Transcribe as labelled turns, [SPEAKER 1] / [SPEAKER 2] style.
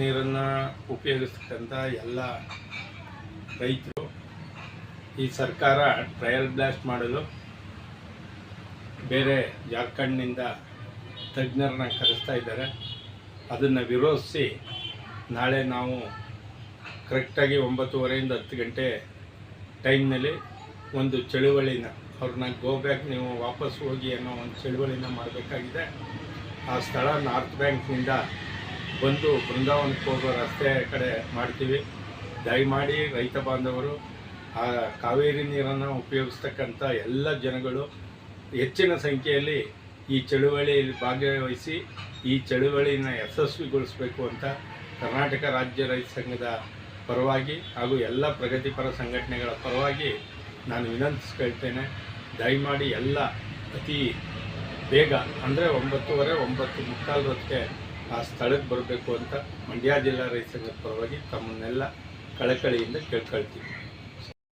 [SPEAKER 1] ನೀರನ್ನು ಉಪಯೋಗಿಸ್ತಕ್ಕಂಥ ಎಲ್ಲ ರೈತರು ಈ ಸರ್ಕಾರ ಟ್ರಯಲ್ ಬ್ಲಾಸ್ಟ್ ಮಾಡಲು ಬೇರೆ ಜಾರ್ಖಂಡ್ನಿಂದ ತಜ್ಞರನ್ನ ಕರೆಸ್ತಾ ಇದ್ದಾರೆ. ಅದನ್ನು ವಿರೋಧಿಸಿ ನಾಳೆ ನಾವು ಕರೆಕ್ಟಾಗಿ ಒಂಬತ್ತುವರೆಯಿಂದ ಹತ್ತು ಗಂಟೆ ಟೈಮ್ನಲ್ಲಿ ಒಂದು ಚಳುವಳಿನ, ಅವ್ರನ್ನ ಗೋ ಬ್ಯಾಕ್ ನೀವು ವಾಪಸ್ ಹೋಗಿ ಅನ್ನೋ ಒಂದು ಚಳುವಳಿನ ಮಾಡಬೇಕಾಗಿದೆ. ಆ ಸ್ಥಳ ನಾರ್ತ್ ಬ್ಯಾಂಕ್ನಿಂದ ಬಂದು ಬೃಂದಾವನಕ್ಕೆ ಹೋಗೋ ರಸ್ತೆ ಕಡೆ ಮಾಡ್ತೀವಿ. ದಯಮಾಡಿ ರೈತ ಬಾಂಧವರು, ಆ ಕಾವೇರಿ ನೀರನ್ನು ಉಪಯೋಗಿಸ್ತಕ್ಕಂಥ ಎಲ್ಲ ಜನಗಳು ಹೆಚ್ಚಿನ ಸಂಖ್ಯೆಯಲ್ಲಿ ಈ ಚಳುವಳಿಯಲ್ಲಿ ಭಾಗವಹಿಸಿ ಈ ಚಳುವಳಿನ ಯಶಸ್ವಿಗೊಳಿಸಬೇಕು ಅಂತ ಕರ್ನಾಟಕ ರಾಜ್ಯ ರೈತ ಸಂಘದ ಪರವಾಗಿ ಹಾಗೂ ಎಲ್ಲ ಪ್ರಗತಿಪರ ಸಂಘಟನೆಗಳ ಪರವಾಗಿ ನಾನು ವಿನಂತಿಸ್ಕೊಳ್ತೇನೆ. ದಯಮಾಡಿ ಎಲ್ಲ ಅತಿ ಬೇಗ, ಅಂದರೆ ಒಂಬತ್ತುವರೆ, ಒಂಬತ್ತು ಮುಕ್ಕಾಲು ಹೊತ್ತಿಗೆ ಆ ಸ್ಥಳಕ್ಕೆ ಬರಬೇಕು ಅಂತ ಮಂಡ್ಯ ಜಿಲ್ಲಾ ರೈತ ಸಂಘದ ಪರವಾಗಿ ತಮ್ಮನ್ನೆಲ್ಲ ಕಳಕಳಿಯಿಂದ ಕೇಳ್ಕೊಳ್ತೀನಿ